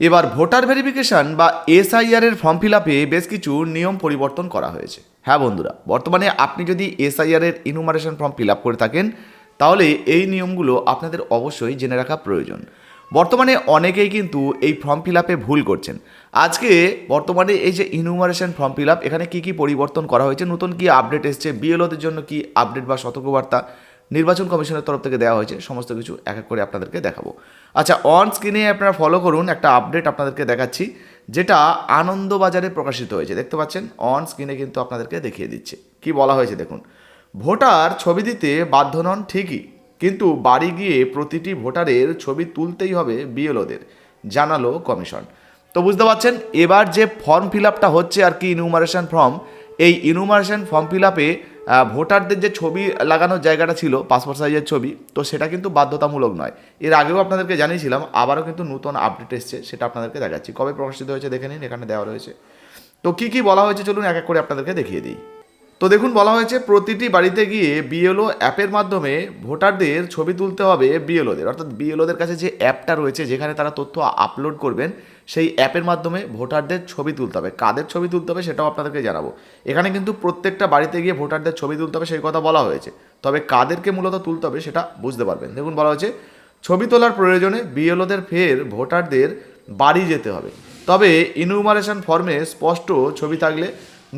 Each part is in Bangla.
এবার ভোটার ভেরিফিকেশন বা এসআইআর এর ফর্ম ফিল আপে বেশ কিছু নিয়ম পরিবর্তন করা হয়েছে। হ্যাঁ বন্ধুরা, বর্তমানে আপনি যদি এসআইআর এর ইনুমারেশন ফর্ম ফিল আপ করে থাকেন, তাহলে এই নিয়মগুলো আপনাদের অবশ্যই জেনে রাখা প্রয়োজন। বর্তমানে অনেকেই কিন্তু এই ফর্ম ফিল আপে ভুল করছেন। আজকে বর্তমানে এই যে ইনুমারেশন ফর্ম ফিল আপ এখানে কী কী পরিবর্তন করা হয়েছে? নতুন কি আপডেট এসছে? বিএলওদের জন্য কি আপডেট বা সতর্কবার্তা? নির্বাচন কমিশনের তরফ থেকে দেওয়া হয়েছে, সমস্ত কিছু এক এক করে আপনাদেরকে দেখাবো। আচ্ছা অন স্ক্রিনে আপনারা ফলো করুন, একটা আপডেট আপনাদেরকে দেখাচ্ছি, যেটা আনন্দবাজারে প্রকাশিত হয়েছে। দেখতে পাচ্ছেন অন স্ক্রিনে কিন্তু আপনাদেরকে দেখিয়ে দিচ্ছে। কি বলা হয়েছে দেখুন, ভোটার ছবি দিতে বাধ্য নন ঠিকই, কিন্তু বাড়ি গিয়ে প্রতিটি ভোটারের ছবি তুলতেই হবে বিএলওদের, জানালো কমিশন। তো বুঝতে পারছেন, এবার যে ফর্ম ফিল আপটা হচ্ছে আর কি ইনুমারেশন ফর্ম এই ইনুমারেশন ফর্ম ফিল আপে ভোটারদের যে ছবি লাগানোর জায়গাটা ছিল পাসপোর্ট সাইজের ছবি, তো সেটা কিন্তু বাধ্যতামূলক নয়। এর আগেও আপনাদেরকে জানিয়েছিলাম, আবারও কিন্তু নতুন আপডেট এসছে, সেটা আপনাদেরকে দেখাচ্ছি। কবে প্রকাশিত হয়েছে দেখে নিন, এখানে দেওয়া রয়েছে। তো কী কী বলা হয়েছে, চলুন এক এক করে আপনাদেরকে দেখিয়ে দিই। তো দেখুন, বলা হয়েছে প্রতিটি বাড়িতে গিয়ে বিএলও অ্যাপের মাধ্যমে ভোটারদের ছবি তুলতে হবে বিএলওদের। অর্থাৎ বিএলওদের কাছে যে অ্যাপটা রয়েছে, যেখানে তারা তথ্য আপলোড করবেন, সেই অ্যাপের মাধ্যমে ভোটারদের ছবি তুলতে হবে। কাদের ছবি তুলতে হবে সেটাও আপনাদেরকে জানাব। এখানে কিন্তু প্রত্যেকটা বাড়িতে গিয়ে ভোটারদের ছবি তুলতে হবে, সেই কথা বলা হয়েছে। তবে কাদেরকে মূলত তুলতে হবে সেটা বুঝতে পারবেন। দেখুন, বলা হয়েছে, ছবি তোলার প্রয়োজনে বিএলওদের ফের ভোটারদের বাড়ি যেতে হবে। তবে ইনুমারেশন ফর্মে স্পষ্ট ছবি থাকলে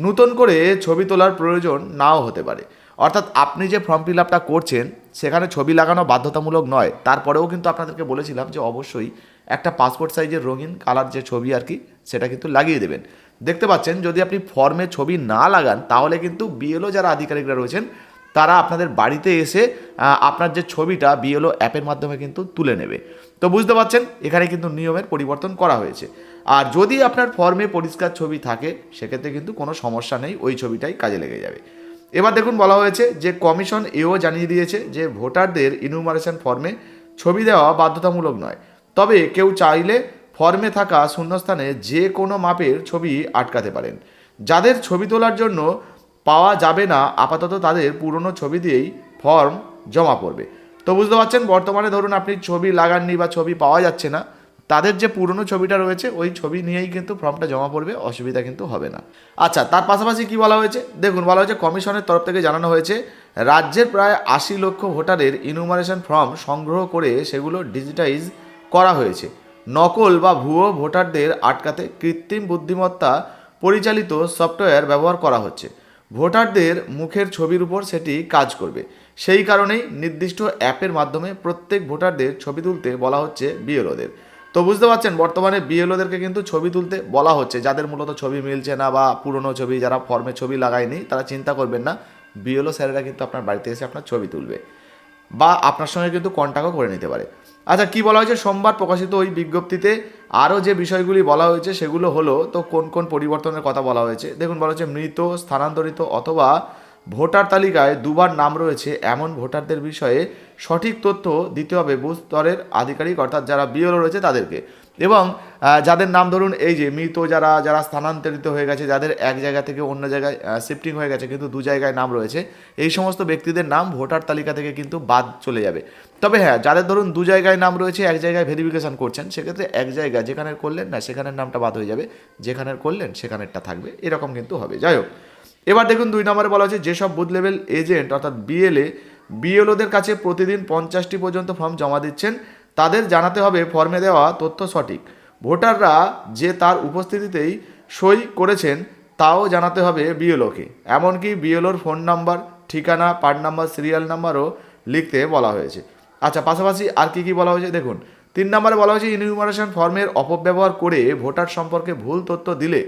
নতুন করে ছবি তোলার প্রয়োজন নাও হতে পারে। অর্থাৎ আপনি যে ফর্ম ফিল আপটা করছেন, সেখানে ছবি লাগানো বাধ্যতামূলক নয়। তারপরেও কিন্তু আপনাদেরকে বলেছিলাম যে অবশ্যই একটা পাসপোর্ট সাইজের রঙিন কালার যে ছবি আর কি, সেটা কিন্তু লাগিয়ে দেবেন। দেখতে পাচ্ছেন, যদি আপনি ফর্মে ছবি না লাগান, তাহলে কিন্তু বিএলও যারা আধিকারিকরা রয়েছেন তারা আপনাদের বাড়িতে এসে আপনার যে ছবিটা বিএলও অ্যাপের মাধ্যমে কিন্তু তুলে নেবে। তো বুঝতে পারছেন, এখানে কিন্তু নিয়মের পরিবর্তন করা হয়েছে। আর যদি আপনার ফর্মে পরিষ্কার ছবি থাকে, সেক্ষেত্রে কিন্তু কোনো সমস্যা নেই, ওই ছবিটাই কাজে লেগে যাবে। এবার দেখুন বলা হয়েছে যে, কমিশন এও জানিয়ে দিয়েছে যে, ভোটারদের ইনুমারেশন ফর্মে ছবি দেওয়া বাধ্যতামূলক নয়। তবে কেউ চাইলে ফর্মে থাকা শূন্যস্থানে যে কোনো মাপের ছবি আটকাতে পারেন। যাদের ছবি তোলার জন্য পাওয়া যাবে না, আপাতত তাদের পুরনো ছবি দিয়েই ফর্ম জমা পড়বে। তো বুঝতে পারছেন, বর্তমানে ধরুন আপনি ছবি লাগাননি বা ছবি পাওয়া যাচ্ছে না, তাদের যে পুরনো ছবিটা রয়েছে, ওই ছবি নিয়েই কিন্তু ফর্মটা জমা পড়বে, অসুবিধা কিন্তু হবে না। আচ্ছা তার পাশাপাশি কি বলা হয়েছে? দেখুন, বলা হয়েছে কমিশনের তরফ থেকে জানানো হয়েছে, রাজ্যের প্রায় আশি লক্ষ ভোটারের ইনুমারেশন ফর্ম সংগ্রহ করে সেগুলো ডিজিটাইজ করা হয়েছে। নকল বা ভুয়ো ভোটারদের আটকাতে কৃত্রিম বুদ্ধিমত্তা পরিচালিত সফটওয়্যার ব্যবহার করা হচ্ছে। ভোটারদের মুখের ছবির উপর সেটি কাজ করবে। সেই কারণেই নির্দিষ্ট অ্যাপের মাধ্যমে প্রত্যেক ভোটারদের ছবি তুলতে বলা হচ্ছে বিএলওদের। তো বুঝতে পারছেন, বর্তমানে বিএলওদেরকে কিন্তু ছবি তুলতে বলা হচ্ছে। যাদের মূলত ছবি মিলছে না বা পুরনো ছবি যারা ফর্মে ছবি লাগায়নি, তারা চিন্তা করবেন না। বিএলও স্যারেরা কিন্তু আপনার বাড়িতে এসে আপনার ছবি তুলবে বা আপনার সঙ্গে কিন্তু কন্ট্যাক্টও করে নিতে পারে। আচ্ছা কি বলা হয়েছে? সোমবার প্রকাশিত ওই বিজ্ঞপ্তিতে আরও যে বিষয়গুলি বলা হয়েছে সেগুলো হলো, তো কোন কোন পরিবর্তনের কথা বলা হয়েছে? দেখুন, বলা হয়েছে মৃত, স্থানান্তরিত অথবা ভোটার তালিকায় দুবার নাম রয়েছে এমন ভোটারদের বিষয়ে সঠিক তথ্য দিতে হবে বুথ আধিকারিক, অর্থাৎ যারা বিএলও রয়েছে তাদেরকে। এবং যাদের নাম ধরুন এই যে মৃত যারা যারা স্থানান্তরিত হয়ে গেছে, যাদের এক জায়গা থেকে অন্য জায়গায় শিফটিং হয়ে গেছে কিন্তু দু জায়গায় নাম রয়েছে, এই সমস্ত ব্যক্তিদের নাম ভোটার তালিকা থেকে কিন্তু বাদ চলে যাবে। তবে হ্যাঁ যাদের ধরুন দু জায়গায় নাম রয়েছে, এক জায়গায় ভেরিফিকেশন করছেন, সেক্ষেত্রে এক জায়গায় যেখানে করলেন, না, সেখানের নামটা বাদ হয়ে যাবে, যেখানের করলেন, সেখানেরটা থাকবে, এরকম কিন্তু হবে। যাই হোক, এবার দেখুন দুই নম্বরে বলা হচ্ছে যেসব বুথ লেভেল এজেন্ট অর্থাৎ বিএলএ বিএলওদের কাছে প্রতিদিন পঞ্চাশটি পর্যন্ত ফর্ম জমা দিচ্ছেন তাদের জানাতে হবে ফর্মে দেওয়া তথ্য সঠিক। ভোটাররা যে তার উপস্থিতিতেই সই করেছেন, তাও জানাতে হবে বিএলওকে। এমনকি বিএলওর ফোন নাম্বার, ঠিকানা, পার্ট নাম্বার, সিরিয়াল নাম্বারও লিখতে বলা হয়েছে। আচ্ছা পাশাপাশি আর কি কি বলা হয়েছে? দেখুন, তিন নম্বরে বলা হয়েছে, ইনিউমারেশন ফর্মের অপব্যবহার করে ভোটার সম্পর্কে ভুল তথ্য দিলে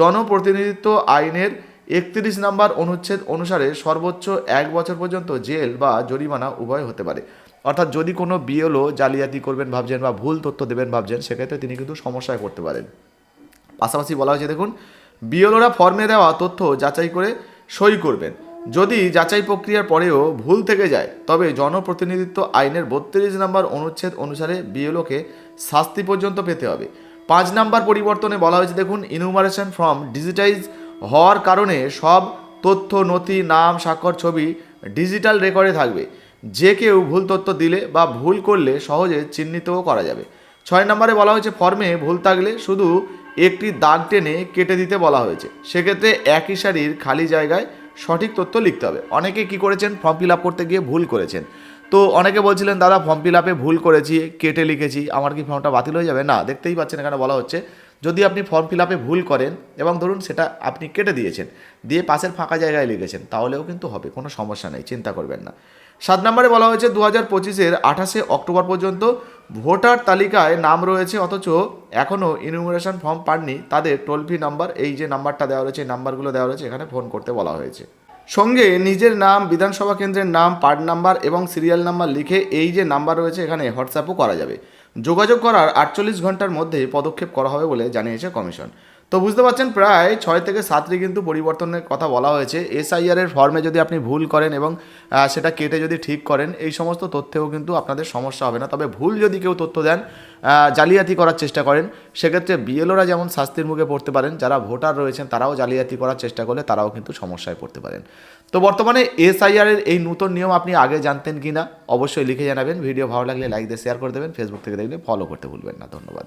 জনপ্রতিনিধিত্ব আইনের একত্রিশ নম্বর অনুচ্ছেদ অনুসারে সর্বোচ্চ এক বছর পর্যন্ত জেল বা জরিমানা উভয় হতে পারে। অর্থাৎ যদি কোনো বিএলও জালিয়াতি করবেন ভাবছেন বা ভুল তথ্য দেবেন ভাবছেন, সেক্ষেত্রে তিনি কিন্তু সমস্যায় করতে পারেন। পাশাপাশি বলা হয়েছে, দেখুন, বিএলওরা ফর্মে দেওয়া তথ্য যাচাই করে সই করবেন। যদি যাচাই প্রক্রিয়ার পরেও ভুল থেকে যায়, তবে জনপ্রতিনিধিত্ব আইনের বত্রিশ নম্বর অনুচ্ছেদ অনুসারে বিএলওকে শাস্তি পর্যন্ত পেতে হবে। পাঁচ নাম্বার পরিবর্তনে বলা হয়েছে, দেখুন ইনুমারেশন ফর্ম ডিজিটাইজ হওয়ার কারণে সব তথ্য, নথি, নাম, স্বাক্ষর, ছবি ডিজিটাল রেকর্ডে থাকবে। যে কেউ ভুল তথ্য দিলে বা ভুল করলে সহজে চিহ্নিতও করা যাবে। ছয় নম্বরে বলা হয়েছে, ফর্মে ভুল থাকলে শুধু একটি দাগ টেনে কেটে দিতে বলা হয়েছে। সেক্ষেত্রে একই সারির খালি জায়গায় সঠিক তথ্য লিখতে হবে। অনেকে কি করেছেন? ফর্ম ফিল আপ করতে গিয়ে ভুল করেছেন। তো অনেকে বলছিলেন, দাদা, ফর্ম ফিল আপে ভুল করেছি, কেটে লিখেছি, আমার কি ফর্মটা বাতিল হয়ে যাবে? না, দেখতেই পাচ্ছেন এখানে বলা হচ্ছে, যদি আপনি ফর্ম ফিল আপে ভুল করেন এবং ধরুন সেটা আপনি কেটে দিয়েছেন, দিয়ে পাশের ফাঁকা জায়গায় লিখেছেন, তাহলেও কিন্তু হবে, কোনো সমস্যা নেই, চিন্তা করবেন না। সাত নম্বরে বলা হয়েছে দু হাজার পঁচিশের আঠাশে অক্টোবর পর্যন্ত ভোটার তালিকায় নাম রয়েছে, অথচ এখনও ইনুমারেশন ফর্ম পাননি। তাদের টোল ফ্রি নাম্বার এই যে নাম্বারটা দেওয়া রয়েছে, এই নাম্বারগুলো দেওয়া রয়েছে, এখানে ফোন করতে বলা হয়েছে। সঙ্গে নিজের নাম, বিধানসভা কেন্দ্রের নাম, পার্ট নাম্বার এবং সিরিয়াল নাম্বার লিখে এই যে নাম্বার রয়েছে, এখানে হোয়াটসঅ্যাপও করা যাবে। যোগাযোগ করার আটচল্লিশ ঘণ্টার মধ্যে পদক্ষেপ করা হবে বলে জানিয়েছে কমিশন। তো বুঝতে পারছেন, প্রায় ছয় থেকে সাতটি কিন্তু পরিবর্তনের কথা বলা হয়েছে। এসআইআর এর ফর্মে যদি আপনি ভুল করেন এবং সেটা কেটে যদি ঠিক করেন, এই সমস্ত তথ্যেও কিন্তু আপনাদের সমস্যা হবে না। তবে ভুল যদি কেউ তথ্য দেন জালিয়াতি করার চেষ্টা করেন। সেক্ষেত্রে বিএলওরা যেমন শাস্তির মুখে পড়তে পারেন, যারা ভোটার রয়েছেন তারাও জালিয়াতি করার চেষ্টা করলে তারাও কিন্তু সমস্যায় পড়তে পারেন। তো বর্তমানে এসআইআর এর এই নতুন নিয়ম আপনি আগে জানতেন কি না অবশ্যই লিখে জানাবেন। ভিডিও ভালো লাগলে লাইক দিয়ে শেয়ার করে দেবেন। ফেসবুক থেকে দেখলে ফলো করতে ভুলবেন না। ধন্যবাদ।